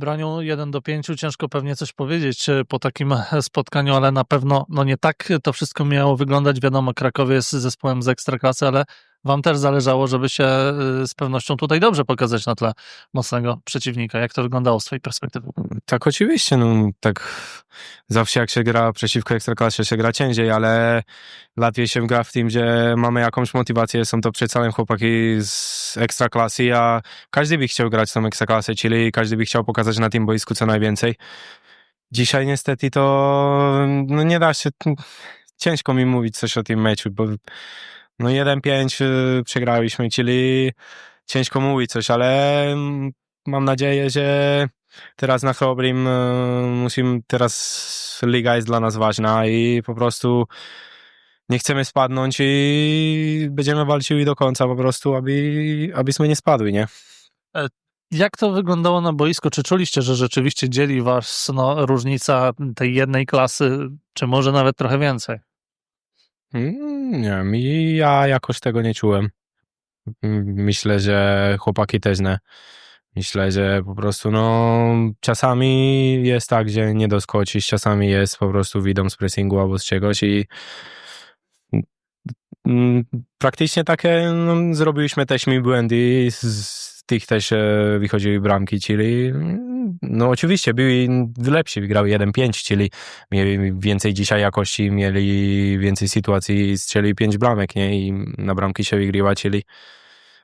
Braniu 1 do 5 ciężko pewnie coś powiedzieć po takim e, spotkaniu, ale na pewno no nie tak to wszystko miało wyglądać. Wiadomo, Krakowie jest zespołem z ekstraklasy, ale wam też zależało, żeby się e, z pewnością tutaj dobrze pokazać na tle mocnego przeciwnika. Jak to wyglądało z twojej perspektywy? Tak, oczywiście, no tak zawsze jak się gra przeciwko Ekstraklasie się gra ciężej, ale łatwiej się gra w tym, gdzie mamy jakąś motywację, są to przed całym chłopaki z Ekstraklasy, a każdy by chciał grać tą Ekstraklasę, czyli każdy by chciał pokazać na tym boisku co najwięcej. Dzisiaj niestety to no nie da się, ciężko mi mówić coś o tym meczu, bo no 1-5 y, przegraliśmy, czyli ciężko mówić coś, ale mm, mam nadzieję, że teraz na Chrobrim y, musimy, teraz liga jest dla nas ważna i po prostu nie chcemy spadnąć i będziemy walczyli do końca po prostu, aby, abyśmy nie spadły, nie? Jak to wyglądało na boisku? Czy czuliście, że rzeczywiście dzieli was no, różnica tej jednej klasy, czy może nawet trochę więcej? Mm, Nie wiem, ja jakoś tego nie czułem. Myślę, że chłopaki też nie. Myślę, że po prostu no czasami jest tak, że nie doskoczysz, czasami jest po prostu widą z pressingu albo z czegoś i praktycznie takie no, zrobiliśmy też mi błędy, z, tych też e, wychodziły bramki, czyli mm, no oczywiście byli lepsi, wygrały 1-5, czyli mieli więcej dzisiaj jakości, mieli więcej sytuacji, strzeli 5 bramek, nie? I na bramki się wygrywa, czyli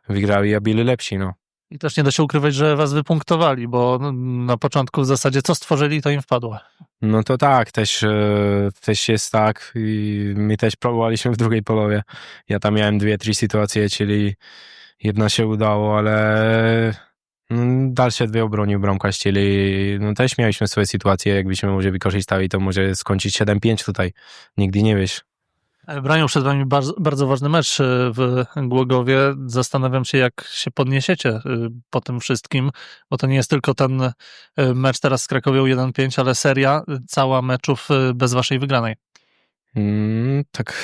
wygrali, a byli lepsi, no. I też nie da się ukrywać, że was wypunktowali, bo no, na początku w zasadzie co stworzyli, to im wpadło. No to tak, też, e, też jest tak i my też próbowaliśmy w drugiej połowie. Ja tam miałem dwie, trzy sytuacje, czyli jedna się udało, ale no, dalsze dwie obronił bramkarz, czyli no też mieliśmy swoje sytuacje, jakbyśmy może wykorzystali, to może skończyć 7-5 tutaj. Nigdy nie wiesz. E, Braniu, przed wami bardzo, bardzo ważny mecz e, w Głogowie. Zastanawiam się, jak się podniesiecie e, po tym wszystkim, bo to nie jest tylko ten mecz teraz z Krakowią 1-5, ale seria cała meczów bez waszej wygranej. Mm, tak,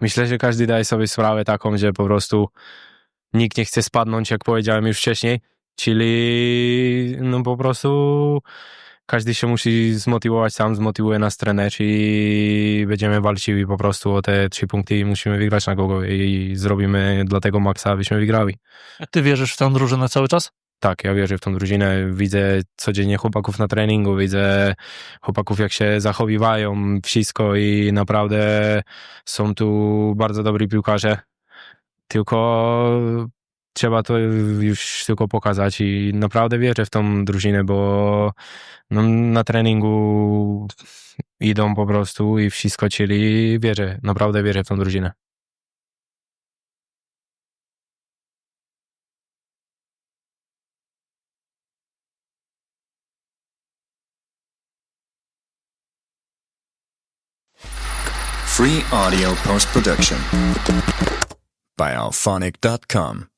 myślę, że każdy daje sobie sprawę taką, że po prostu nikt nie chce spadnąć, jak powiedziałem już wcześniej, czyli no po prostu każdy się musi zmotywować sam, zmotywuje nas trener i będziemy walczyli po prostu o te trzy punkty i musimy wygrać na Gogowie i zrobimy dla tego maksa, abyśmy wygrali. Ty wierzysz w tę drużynę cały czas? Tak, ja wierzę w tą drużynę. Widzę codziennie chłopaków na treningu, widzę chłopaków jak się zachowywają, wszystko i naprawdę są tu bardzo dobri piłkarze. Tylko trzeba to już tylko pokazać i naprawdę wierzę w tą drużynę, bo no, na treningu idą po prostu i wszystko, czyli wierzę, naprawdę wierzę w tą drużynę. Free audio post production by alphonic.com.